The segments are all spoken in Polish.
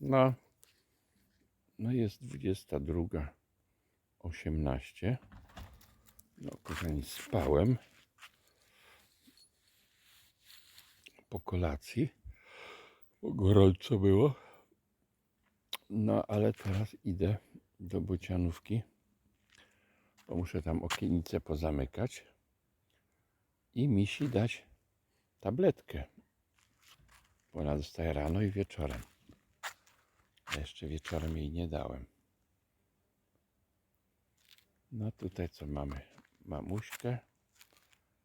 No, no jest 22.18. No, kochani, spałem po kolacji, bo gorąco było. No, ale teraz idę do bocianówki, bo muszę tam okienicę pozamykać i misi dać tabletkę, bo ona dostaje rano i wieczorem. Jeszcze wieczorem jej nie dałem. No tutaj co mamy? Mamuśkę,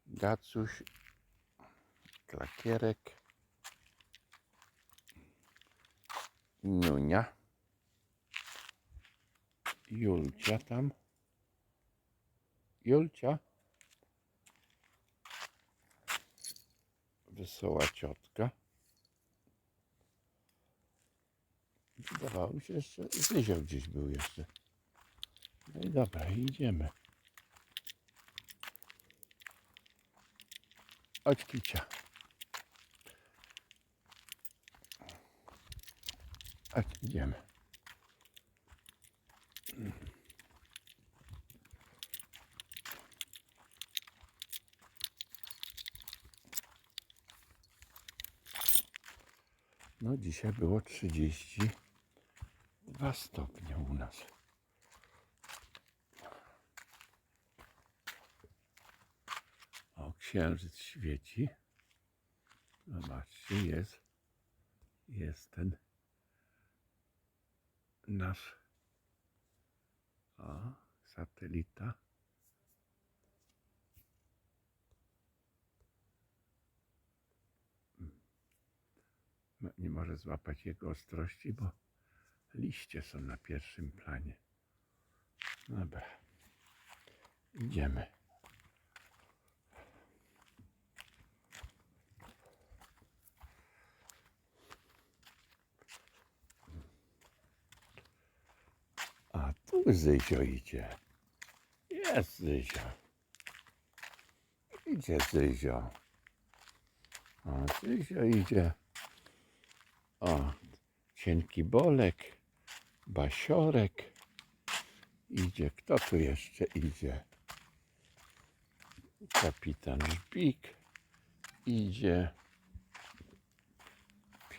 Gacuś, Klakierek, Niunia, Julcia tam, Julcia, wesoła ciotka. Wydawało mi się jeszcze, Zyzio gdzieś był jeszcze. No i dobra, idziemy. Chodź kicia. Chodź, idziemy. No dzisiaj było 32 stopnie u nas. O, księżyc świeci. Zobaczcie, jest, jest ten nasz o, satelita. No, nie może złapać jego ostrości, bo liście są na pierwszym planie. Dobra, idziemy. A tu Zyzio idzie. Jest Zyzio. Idzie Zyzio. A Zyzio idzie. O, cienki bolek, basiorek. Idzie. Kto tu jeszcze idzie? Kapitan Żbik. Idzie.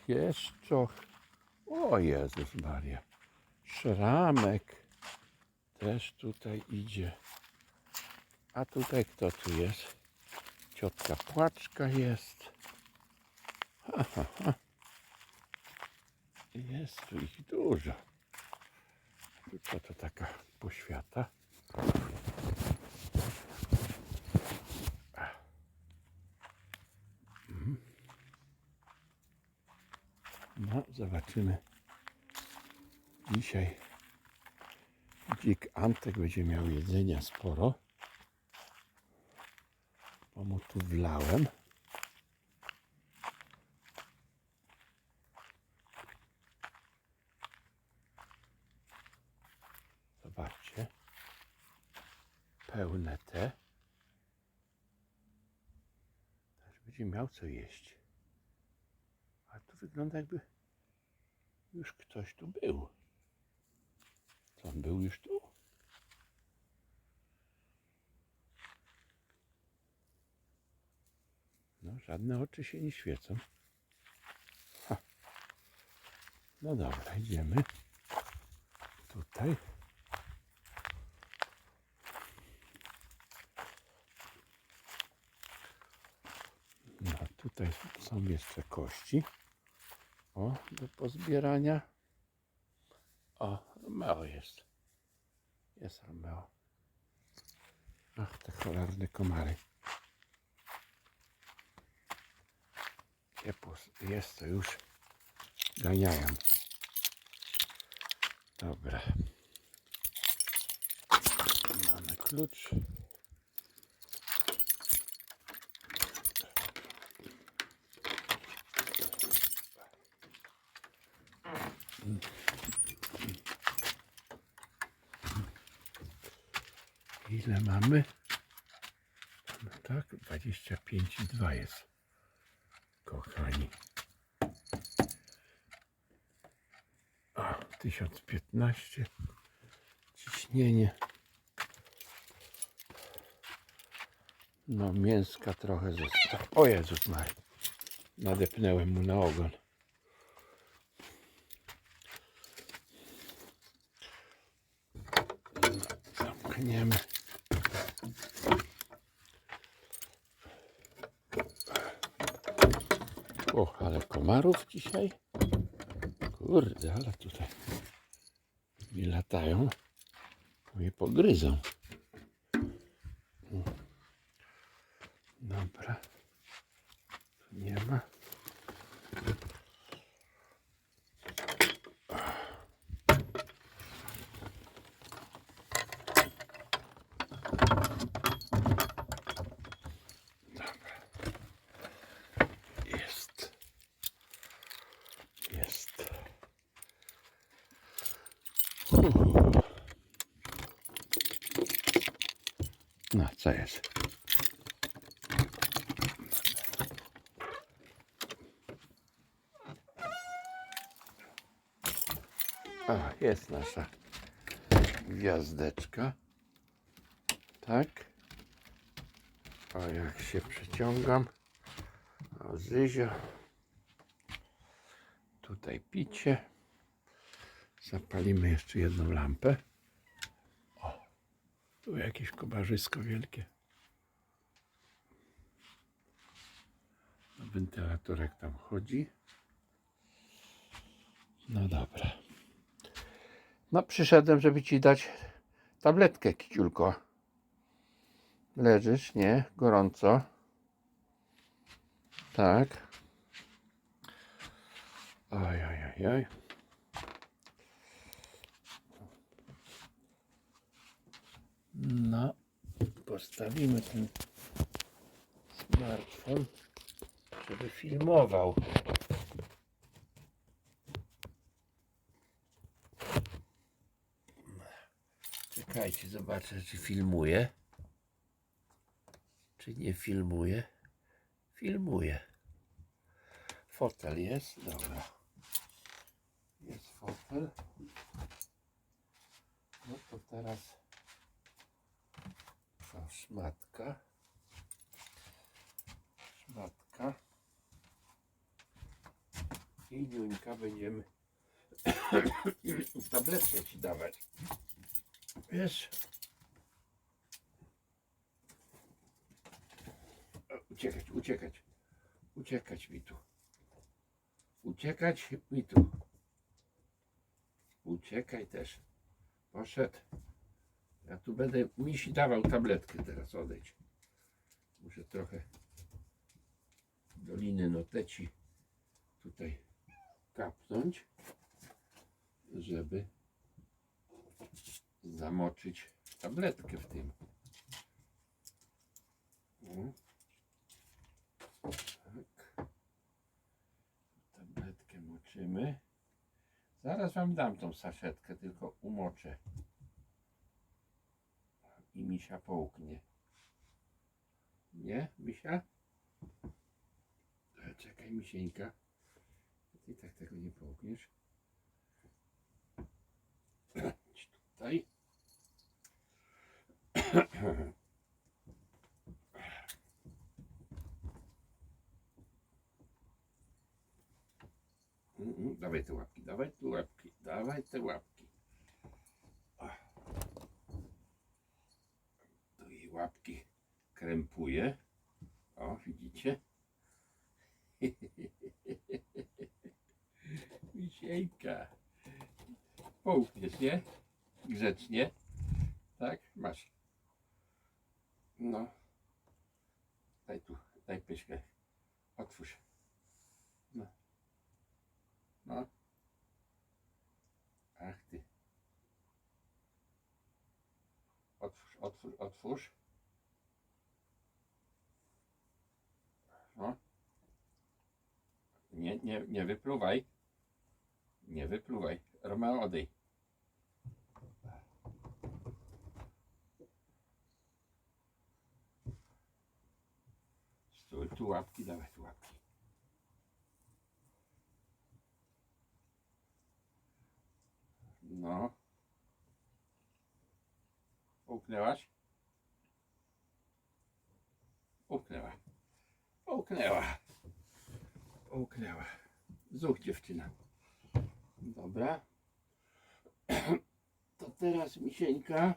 Pieszczoch. O Jezus Maria. Szramek też tutaj idzie. A tutaj kto tu jest? Ciotka Płaczka jest. Ha, ha, ha. Jest tu ich dużo. Co to taka poświata? Mhm. No, zobaczymy. Dzisiaj dzik Antek będzie miał jedzenia sporo. Bo mu tu wlałem. Zobaczcie. Pełne te. Też będzie miał co jeść. A tu wygląda jakby już ktoś tu był. Co on był już tu? No, żadne oczy się nie świecą. Ha. No dobra, idziemy. Tutaj. No, tutaj są jeszcze kości. O, do pozbierania. O, Romeo jest. Jest Romeo. Ach, te cholerne komary. Jest to już. Ganiają. Dobra. Mamy klucz. Ile mamy? No tak, 25,2 jest. Kochani. 1015 ciśnienie. No mięska trochę zostało. O Jezus Mary. Nadepnęłem mu na ogon. Zamkniemy. O, ale komarów dzisiaj. Kurde, ale tutaj mi latają. Mnie pogryzą. Dobra. Tu nie ma. Dobra. Jest. Jest. Uhu. No, co jest? A, jest nasza gwiazdeczka. Tak. O, jak się przeciągam. O, Zyzio. Tutaj picie. Zapalimy jeszcze jedną lampę. O, tu jakieś kobarzysko wielkie. Wentylatorek tam chodzi. No dobra. No przyszedłem, żeby ci dać tabletkę, kiciulko. Leżysz, nie? Gorąco. Tak. Oj, oj, oj, oj. No, postawimy ten smartfon, żeby filmował. Czekajcie, zobaczę, czy filmuje. Czy nie filmuje? Filmuje. Fotel jest, dobra. Jest fotel. No to teraz szmatka. Szmatka. I Niuńka będziemy tabletkę ci dawać. Wiesz? Uciekać, uciekać. Uciekać mi tu. Uciekać mi tu. Uciekaj też. Poszedł. Ja tu będę misi dawał tabletkę teraz odejdź. Muszę trochę doliny noteci tutaj kapnąć, żeby zamoczyć tabletkę w tym. Tak. Tabletkę moczymy. Zaraz wam dam tą saszetkę, tylko umoczę. I misia połknie. Nie, misia? E, Czekaj, misieńka. Ty tak tego nie połkniesz. Tutaj. Mm, mm, Dawaj te łapki, dawaj te łapki, dawaj te łapki. Ach. Tu jej łapki krępuje. O, widzicie? Misiejka. Połkniesz, nie? Grzecznie. Tak? Masz. No. Daj tu, daj pyszkę. Otwórz. No. No. Ach ty. Otwórz, otwórz, otwórz. Nie, nie, nie wypluwaj. Nie wypluwaj. Romeo, odej. Stój, tu łapki, dawaj tu łapki. No. Połknęłaś? Połknęła. Połknęła. Połknęła. Zuch dziewczyna. Dobra. To teraz misieńka.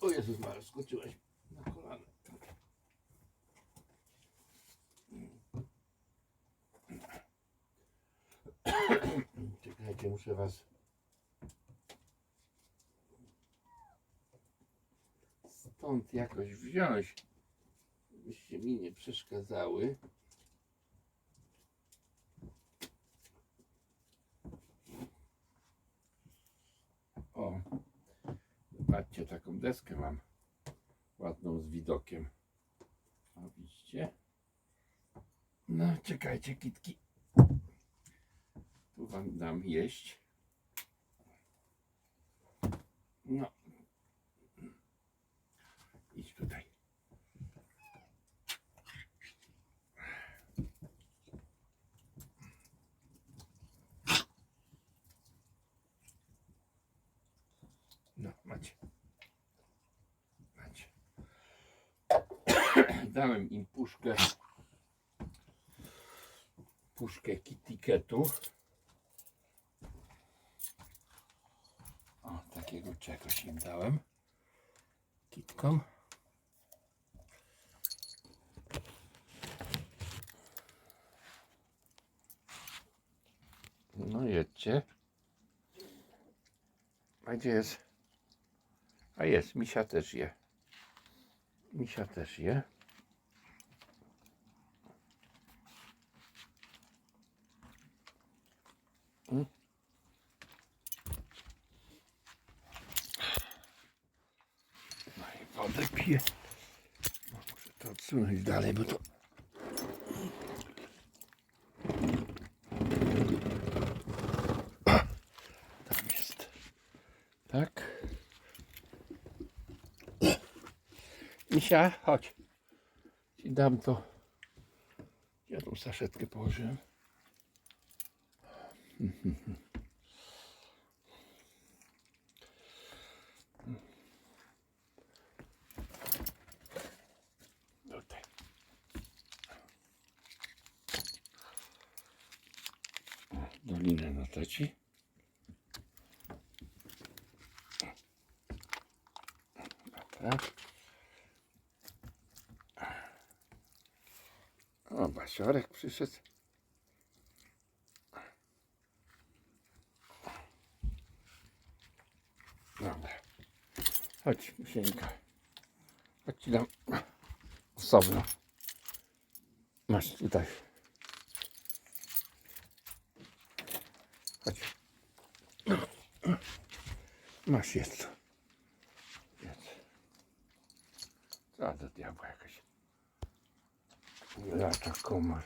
O Jezus Maria, skoczyłaś na kolana. Czekajcie, muszę was stąd jakoś wziąć, byście mi nie przeszkadzały. O, zobaczcie, taką deskę mam ładną z widokiem. O, widzicie? No, czekajcie, kitki. Tu wam dam jeść. No. Idź tutaj. No, macie. Macie. Dałem im puszkę puszkę kitiketu. O, takiego czegoś im dałem. Kitkom. No jedźcie. A gdzie jest? A jest, misia też je. Misia też je. Mm. No i No, muszę to odsunąć dalej, bo to... Tam jest. Tak. Misia, chodź. Ci dam to. Ja tą saszetkę położyłem. Tutaj. Dolinę na taci. Dobra. O, Basiorek przyszedł. Dobra. Chodź, Musieńka. Chodź ci dam osobno. Masz tutaj. Chodź. Masz jedz. Jedz. Co do diabła jakaś. Lata komar.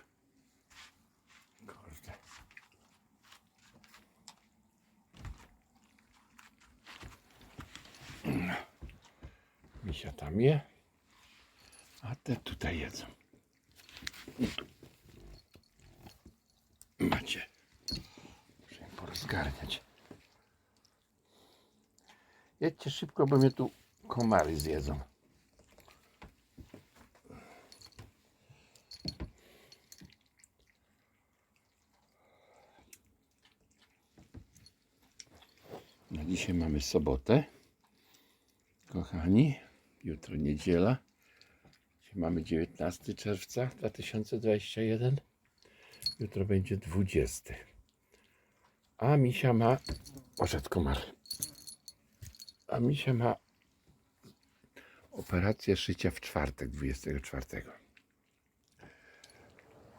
Kurde. Misia tam je. A te tutaj jedzą. Macie. Muszę im porozgarniać. Jedźcie szybko, bo mnie tu komary zjedzą. Na dzisiaj mamy sobotę. Kochani, jutro niedziela. Dzisiaj mamy 19 czerwca 2021. Jutro będzie 20. A Misia ma. Poszedł komar. A Misia ma operację szycia w czwartek, 24.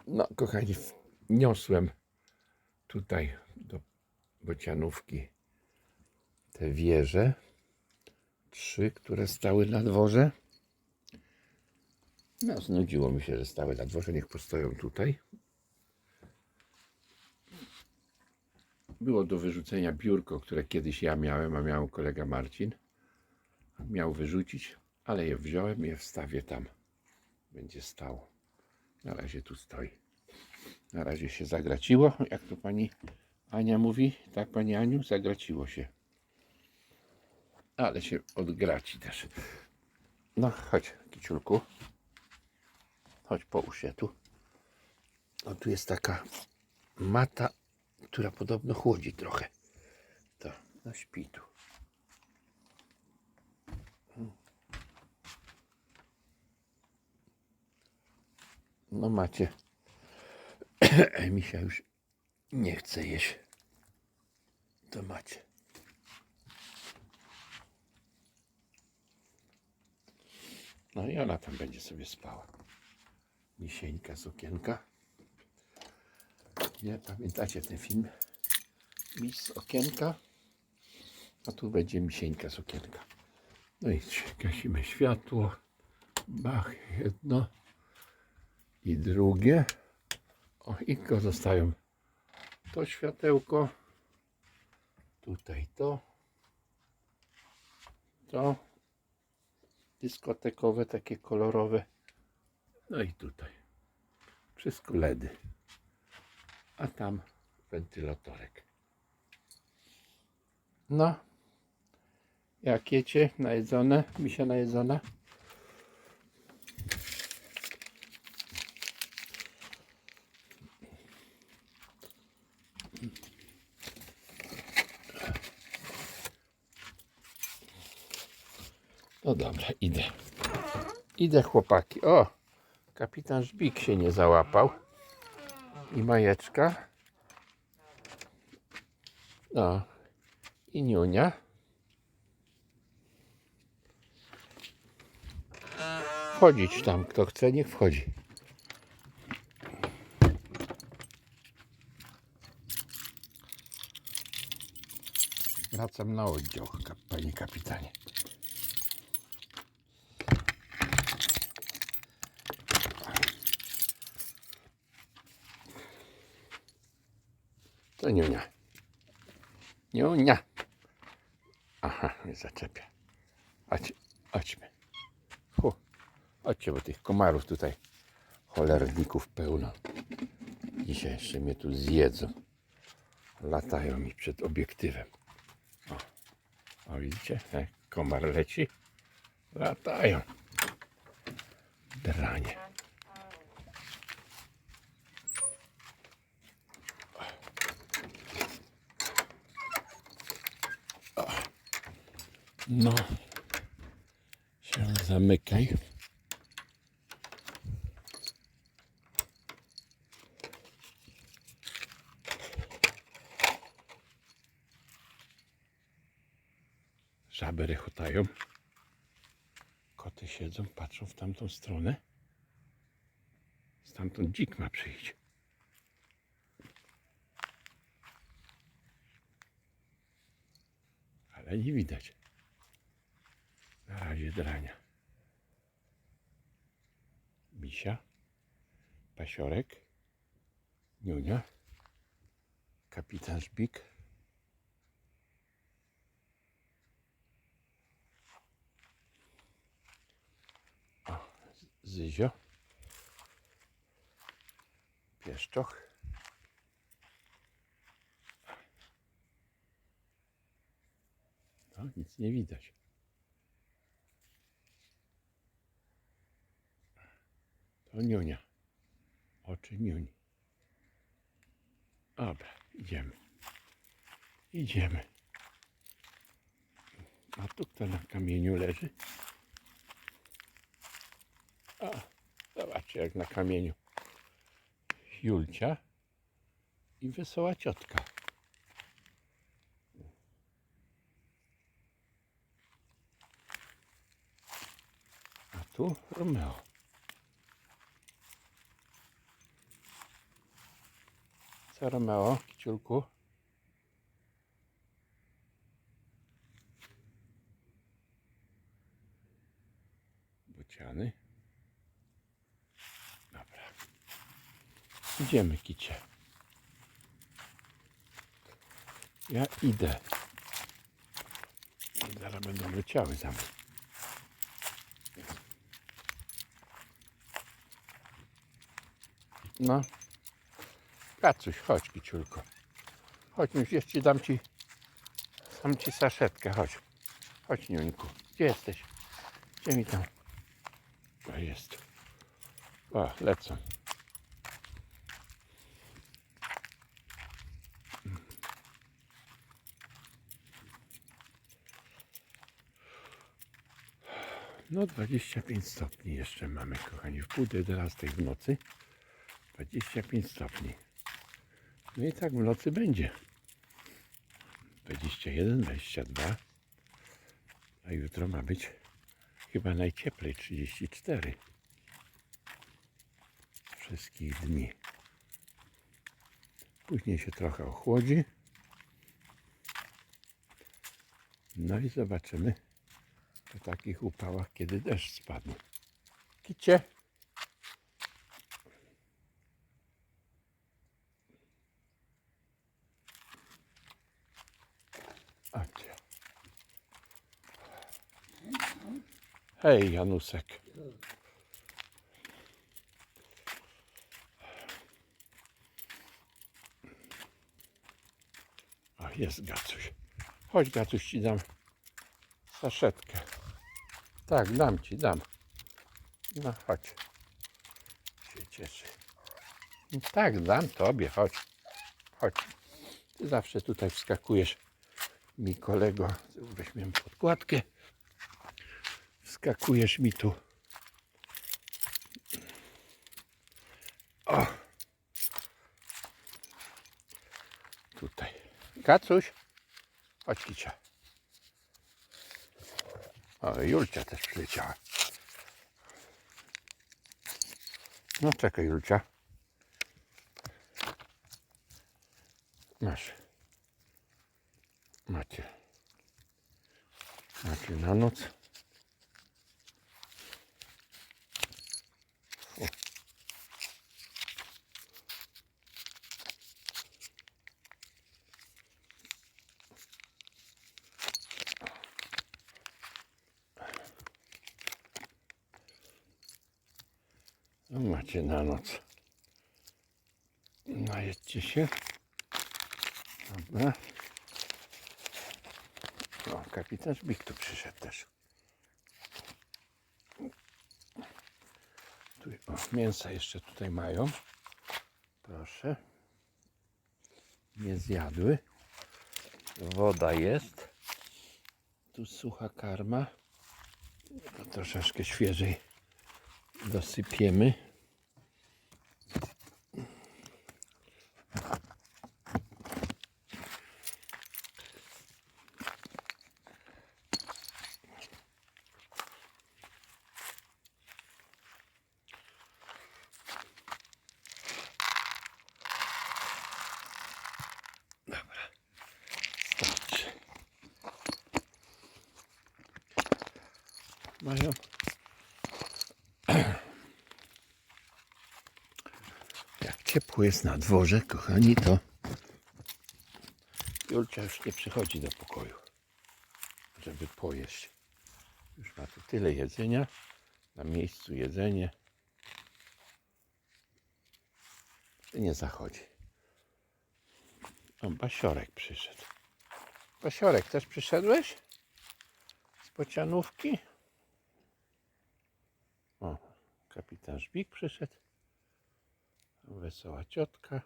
No, kochani, wniosłem tutaj do bocianówki te wieże. Trzy, które stały na dworze. No, znudziło mi się, że stały na dworze. Niech postoją tutaj. Było do wyrzucenia biurko, które kiedyś ja miałem, a miał kolega Marcin. Miał wyrzucić, ale je wziąłem i je wstawię tam. Będzie stało. Na razie tu stoi. Na razie się zagraciło, jak to pani Ania mówi, tak pani Aniu, zagraciło się. Ale się odgraci też. No, chodź, kiciulku. Chodź, połóż się tu. O, tu jest taka mata, która podobno chłodzi trochę. To, no śpi tu. No macie. Misia już nie chce jeść. To macie. No i ona tam będzie sobie spała. Misieńka z okienka. Nie pamiętacie ten film? Miś z okienka. A tu będzie misieńka z okienka. No i gasimy światło. Bach, jedno i drugie. O, i tylko zostają to światełko. Tutaj to. To. Dyskotekowe, takie kolorowe. No i tutaj. Wszystko LEDy. A tam wentylatorek. No. Jak jecie? Najedzone? Misia najedzona? No dobra, idę. Idę chłopaki. O! Kapitan Żbik się nie załapał. I majeczka. No. I niunia. Wchodzić tam, kto chce, niech wchodzi. Wracam na oddział, panie kapitanie. To niunia. Niunia. Aha, mnie zaczepia. Chodź, chodźmy. Hu. Chodźcie, bo tych komarów tutaj cholerników pełno. Dzisiaj jeszcze mnie tu zjedzą. Latają mi przed obiektywem. O, o widzicie? Komar leci. Latają. Dranie. No, się zamykaj. Żaby rechotają. Koty siedzą, patrzą w tamtą stronę. Stamtąd dzik ma przyjść. Ale nie widać. Razie drania. Misia, Pasiorek, Niunia, Kapitan Szpik. O, Zyzio. Pieszczoch. No, nic nie widać. To niunia. Oczy niuni. Dobra, idziemy. Idziemy. A tu kto na kamieniu leży? A, zobaczcie jak na kamieniu. Julcia i wesoła ciotka. A tu Romeo. Co Romeo, kiciulku? Bociany. Dobra. Idziemy, kicie. Ja idę. Zaraz będą leciały za mną. No. Kacuś, chodź, kiciulko. Chodź, już jeszcze dam ci, dam ci saszetkę, chodź. Chodź, Niuńku. Gdzie jesteś? Gdzie mi tam? O, jest. O, lecą. No 25 stopni jeszcze mamy, kochani, w pół do 11 w nocy. 25 stopni. No i tak w nocy będzie. 21, 22. A jutro ma być chyba najcieplej 34. Wszystkich dni. Później się trochę ochłodzi. No i zobaczymy po takich upałach, kiedy deszcz spadnie. Kicie. Hej, Janusek. O, jest Gacuś. Chodź, Gacuś, ci dam saszetkę. Tak, dam ci, dam. No chodź. Się cieszy. No Tak, dam tobie, chodź. Chodź. Ty zawsze tutaj wskakujesz mi kolego. Weźmiemy podkładkę. Wskakujesz mi tu. O. Tutaj. Kacuś. Chodź kicia. O, Julcia też przyleciała. No czekaj Julcia. Masz. Macie. Macie na noc. Fu. No na noc. Najedźcie się. Dobra. O, kapitan Szbik tu przyszedł też. Tu, o, mięsa jeszcze tutaj mają. Proszę. Nie zjadły. Woda jest. Tu sucha karma. To troszeczkę świeżej dosypiemy. Thank you. Jest na dworze, kochani, to Julcia już nie przychodzi do pokoju, żeby pojeść. Już ma tu tyle jedzenia, na miejscu jedzenie. Nie zachodzi. O, Basiorek przyszedł. Basiorek, też przyszedłeś? Z pocianówki? O, kapitan Żbik przyszedł. Wesoła ciotka.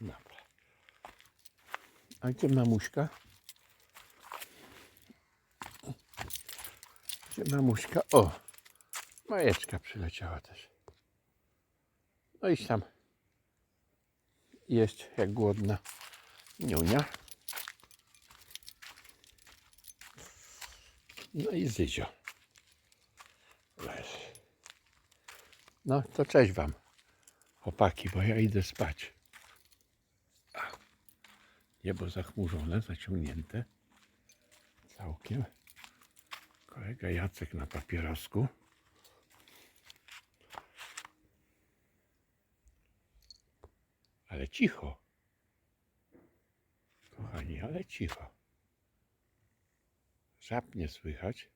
Dobra. A gdzie mamuśka? Gdzie mamuśka? O! Majeczka przyleciała też. No i tam jeść jak głodna niunia. No i Zyzio. No to cześć wam, chłopaki, bo ja idę spać. A, Niebo zachmurzone, zaciągnięte. Całkiem. Kolega Jacek na papierosku. Ale cicho. Kochani, ale cicho. Żab nie słychać.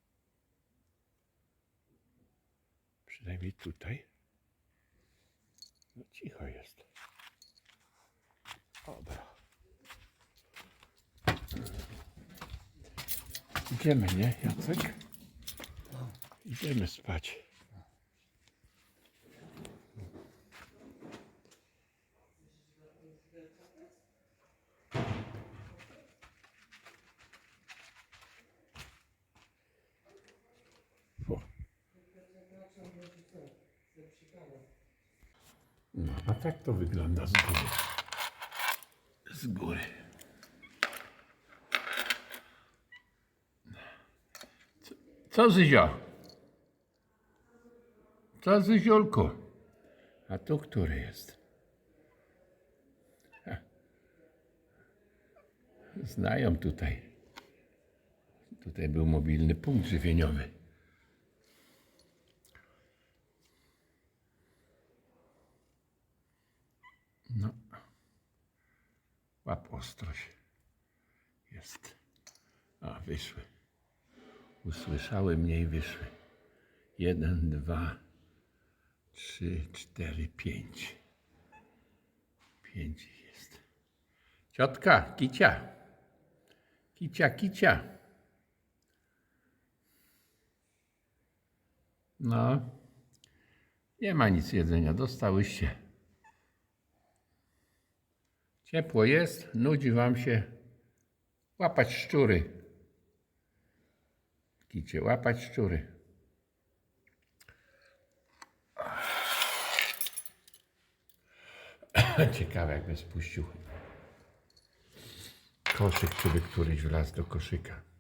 Przynajmniej tutaj. No cicho jest. Dobra. Idziemy, nie, Jacek? Idziemy spać. Fu. A tak to wygląda z góry. Z góry. Co, co Zyzio? Co Zyziolku? A tu który jest? Znają tutaj. Tutaj był mobilny punkt żywieniowy. No. Łap ostrość. Jest. A, wyszły. Usłyszały mnie i wyszły. Jeden, dwa, trzy, cztery, pięć. Pięć jest. Ciotka, kicia. Kicia, kicia. No. Nie ma nic jedzenia, dostałyście. Ciepło jest, nudzi wam się łapać szczury. Kicie, łapać szczury. Ciekawe, jakby spuścił koszyk, czy by któryś wlazł do koszyka.